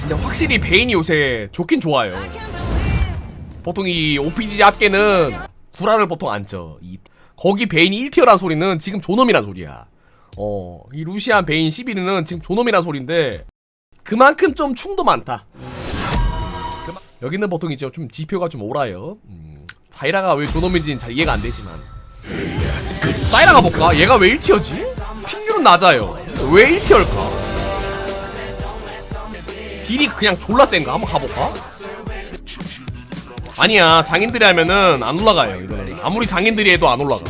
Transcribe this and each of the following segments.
근데 확실히 베인이 요새 좋긴 좋아요. 보통 이 OPG 합계는 구라를 보통 안 쳐. 이 거기 베인이 1티어란 소리는 지금 조놈이란 소리야. 어, 이 루시안 베인 11은 지금 조놈이란 소리인데 그만큼 좀 충도 많다. 그만- 여기는 보통 이제 좀 지표가 좀 오라요. 음, 자이라가 왜 조놈인지는 잘 이해가 안 되지만. 자이라가 볼까? 얘가 왜 1티어지? 핑률은 낮아요. 왜 1티어일까? 딜이 그냥 졸라 센가? 한번 가볼까? 아니야 장인들이 하면은 안 올라가요 이거는 아무리 장인들이 해도 안 올라가.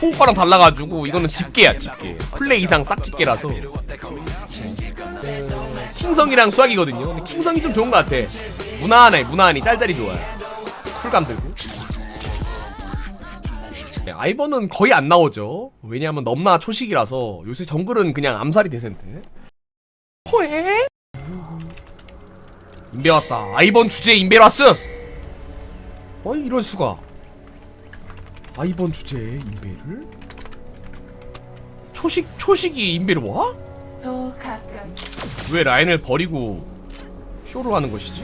호흡과랑 달라가지고 이거는 집게야 집게 플레이 이상 싹 집게라서. 킹성이랑 수학이거든요. 킹성이 좀 좋은 것 같아. 무난해 무난히. 짤짤이 좋아요. 쿨감 들고 네, 아이번은 거의 안 나오죠 왜냐하면 넘나 초식이라서 요새 정글은 그냥 암살이 대세인데 호에 인베 왔다. 아이번 주제 인베 왔음. 어 이럴 수가. 아이번 주제 인베를 초식 초식이 인베를 와? 더 가까이 왜 라인을 버리고 쇼를 하는 것이지?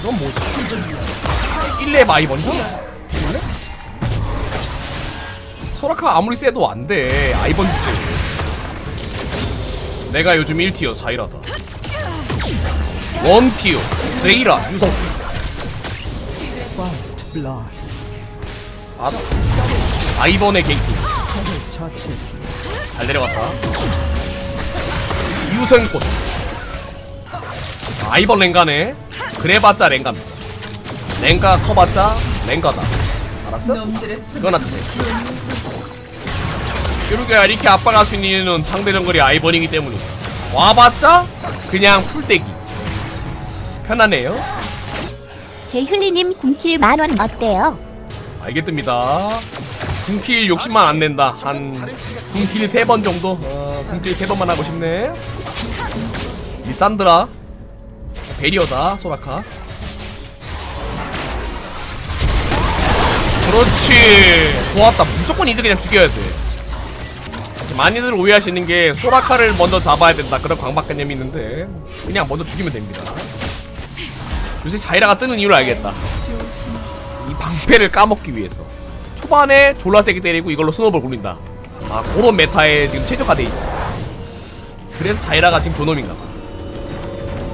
이건 뭐지? 1렙 아이번이야? 원래? 소라카 아무리 세도 안 돼. 아이번 주제. 내가 요즘 1티어 자이라다. 원티어 제이라 유성. 아, 아이번의 처치했습니다. 잘 내려갔다. 유성꽃. 아이번 랭가네. 그래봤자 랭가입니다. 랭가 커봤자 랭가다. 알았어? 이거나 드세요. 뾰루가 이렇게 압박할 수 있는 이유는 상대 정글이 아이번이기 때문이다. 와봤자 그냥 풀떼기. 편하네요. 제휴리님 군킬 만원 어때요? 알겠습니다. 군킬 욕심만 안 낸다. 한 군킬 세 번 정도. 어, 군킬 세 번만 하고 싶네. 리산드라, 베리어다 소라카. 그렇지. 좋았다. 무조건 이들 그냥 죽여야 돼. 많이들 오해하시는 게 소라카를 먼저 잡아야 된다. 그런 광박관념이 있는데 그냥 먼저 죽이면 됩니다. 요새 자이라가 뜨는 이유를 알겠다. 이 방패를 까먹기 위해서 초반에 졸라 세게 때리고 이걸로 스노볼 굴린다 아 그런 메타에 지금 최적화돼 있지 그래서 자이라가 지금 존놈인가 봐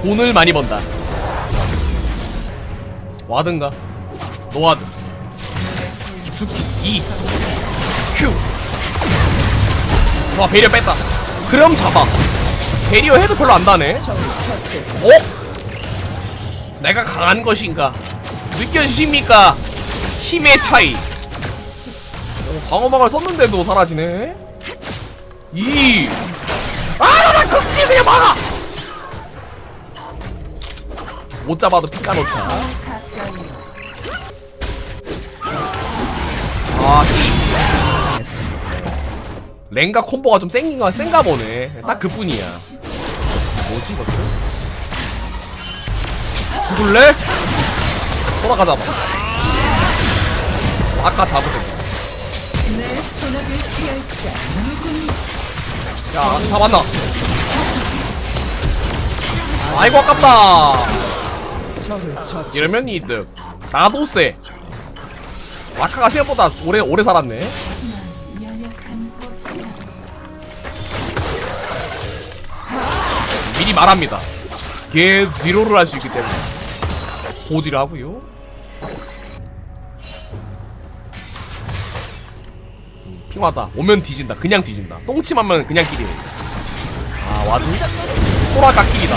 돈을 많이 번다 와든가 노와드 깊숙이 E Q 와 베리어 뺐다 그럼 잡아 베리어 해도 별로 안 다네 어? 내가 강한 것인가 느껴지십니까? 힘의 차이. 어, 방어막을 썼는데도 사라지네. 이. 아, 나 극딜 그냥 막아. 못 잡아도 놓자. 아, 씨. 랭가 콤보가 좀 센가 센가 보네. 딱 그뿐이야. 뭐지 이것도? 죽을래? 돌아가 잡아. 아까 잡으세요. 야, 잡았나? 아이고 아깝다. 이러면 이득. 나도 쎄. 아카가 생각보다 오래 오래 살았네. 미리 말합니다. 걔 뒤로를 할 수 있기 때문에 보지를 하고요. 음, 핑하다. 오면 뒤진다. 그냥 뒤진다. 똥침하면 그냥 끼리네. 아 와도 소라가 끼리다.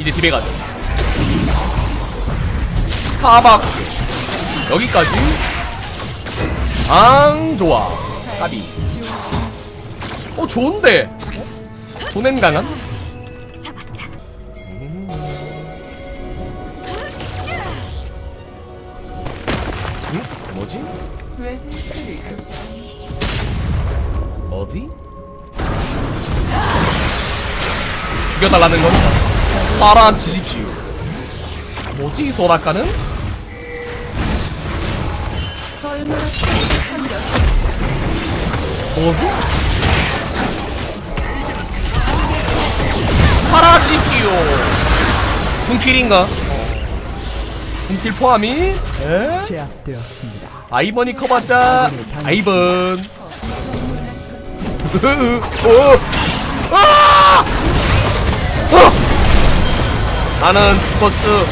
이제 집에 가자 사박 여기까지 ang 좋아 까비 어 좋은데 도낸 강한 음. 응? 뭐지? 어디? 죽여달라는 건 사라지십시오. 뭐지 이 소라카는? 뭐지? 사라지십시오. 군킬인가? 군킬 포함이? 에? 제압되었습니다. 아이번이 커봤자 아이번 어! 아! 어! 나는 죽었어.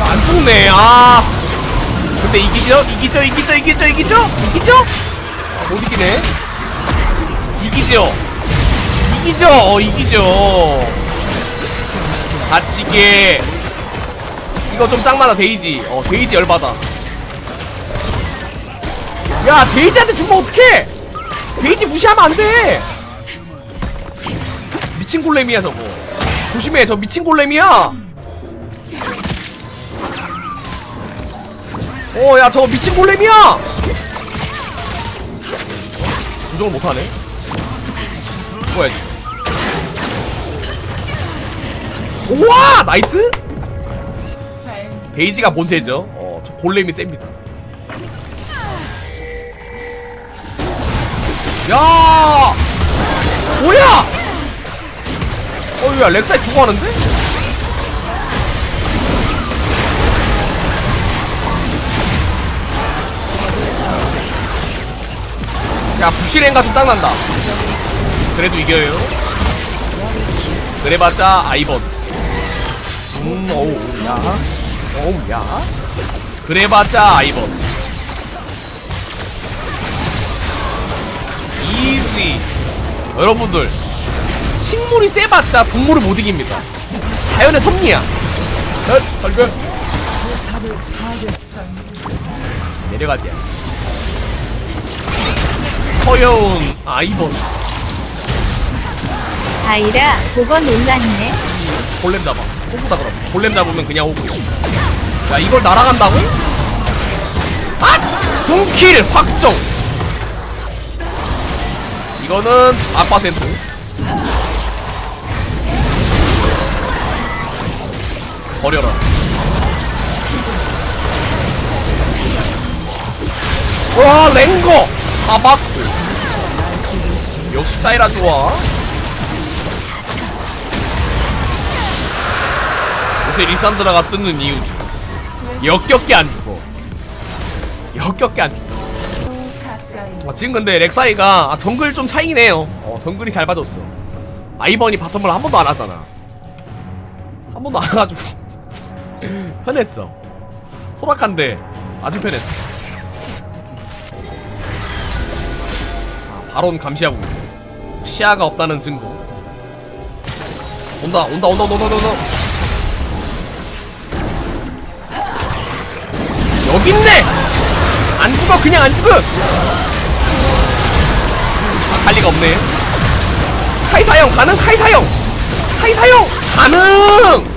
아, 안 죽네. 아. 근데 이기죠? 이기죠? 이기죠? 이기죠? 이기죠? 이기죠? 아, 못 이기네. 이기죠? 이기죠? 어, 이기죠. 다치게. 이거 좀 짱나다 데이지. 어 데이지 열받아. 야 데이지한테 주면 어떡해? 데이지 무시하면 안 돼 미친 골렘이야 저거 조심해 저 미친 골렘이야 어야 저거 미친 골렘이야 조정을 못하네 뭐야지 우와 나이스 베이지가 본체죠. 어, 저 골렘이 셉니다. 야! 뭐야! 야, 렉사이 죽어가는데? 야, 부실행가 좀 짱난다. 그래도 이겨요. 그래봤자 아이번. 음, 어우, 야. 어우 야 그래봤자 아이번 이지 여러분들 식물이 세봤자 동물을 못 이깁니다. 자연의 섭리야. 넷 발견 내려가자. 허여운 아이번 아이라 보건 논란이네. 골렘 잡아. 호구다 그럼. 골렘 잡으면 그냥 호구. 야 이걸 날아간다고? 아! 동킬 확정! 이거는 아빠 센터 버려라. 와 랭거! 사박! 역시 짜이라 좋아. 요새 리산드라가 뜨는 이유지 역겹게 안 죽어. 역겹게 안 죽어. 어, 지금 근데 렉사이가 아, 정글 좀 차이네요. 어, 정글이 잘 봐줬어. 아이번이 바텀을 한 번도 안 하잖아. 한 번도 안 해가지고 편했어. 소락한데 아주 편했어. 아, 바론 감시하고. 시야가 없다는 증거. 온다 온다 온다 온다 온다 온다. 여기 있네! 안 죽어 그냥 안 죽어 아 갈 리가 없네. 카이사형 가능? 카이사형! 카이사형! 가능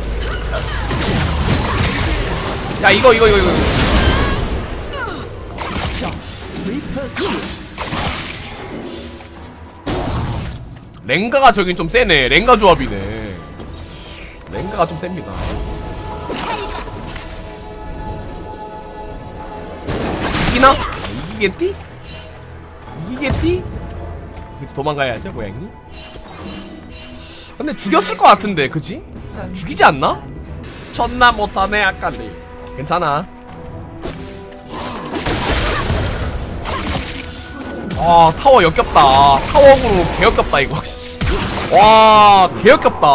야 이거 이거 이거 이거 랭가가 저긴 좀 세네 랭가 조합이네 랭가가 좀 셉니다 이기나? 이기겠디? 이기겠디? 도망가야죠 고양이 근데 죽였을 것 같은데 그지? 죽이지 않나? 쳤나 못하네 아까지 괜찮아. 아 타워 역겹다. 타워으로 개역겹다 이거. 씨. 와 개역겹다.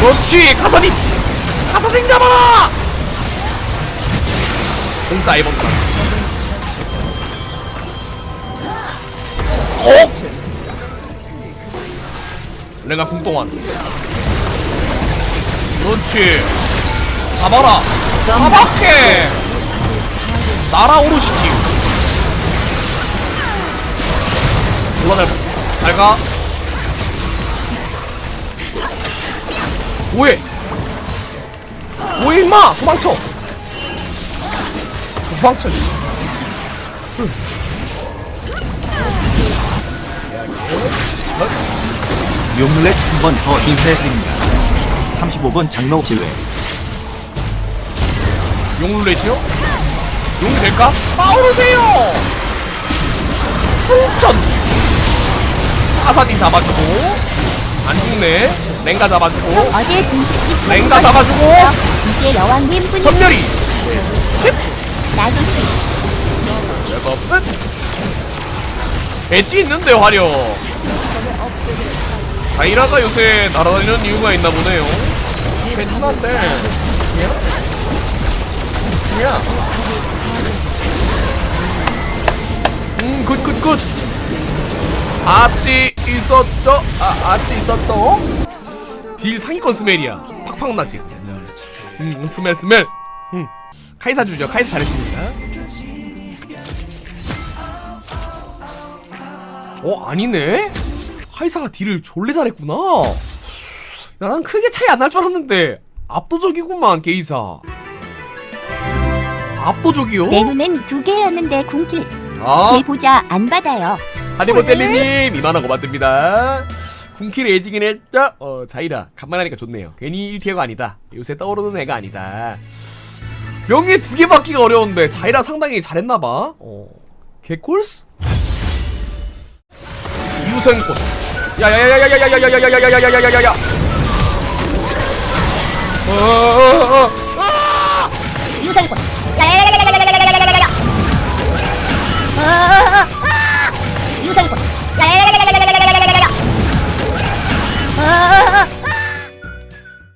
그렇지 가사님! 가사님 잡아 공짜 해본다 어? 내가 궁동안 그렇지. 잡아라. 잡았게. 날아오르시지. 올라갈 잘가. 뭐해? 뭐해 임마? 도망쳐. 도망쳐 용룰렛 한 번 더 인쇄해드립니다. 35번 장로 지회 용룰렛이요? 용 될까? 빠오르세요! 승천! 아사딘 잡아주고 안 죽네 랭가 잡아주고 어제 등식집 랭가 잡아주고 이제 여왕님 뿐이 전멸이. 나도시 내가 끝 엣지 있는데 화려 자이라가 요새 날아다니는 이유가 있나 보네요. 괜찮은데. 그냥 그냥 음굿 굿굿. 아찌 있었죠? 아 아찌 있었죠? 딜 상위권 스멜이야. 팍팍 나지. 음 스멜 스멜. 음. 카이사 주죠. 카이사 잘했습니다. 어 아니네 카이사가 딜을 졸래 잘했구나. 난 크게 차이 안 날 줄 알았는데. 압도적이구만 게이사. 압도적이요? 내 눈엔 두 개였는데 궁길 아. 제 보자 안 받아요. 하리보텔리님 이만한 거 만듭니다. 군킬 애지긴 했죠? 어 자이라. 간만에 하니까 좋네요. 괜히 1티어가 아니다. 요새 떠오르는 애가 아니다. 명예 두 개 받기가 어려운데 자이라 상당히 잘했나봐. 어 개꿀스? 유생꽃 야야야야야야야야야야야야야야야야야야야 유사기권 야야야야야야야야야야야야 유사기권 야야야야야야야야야야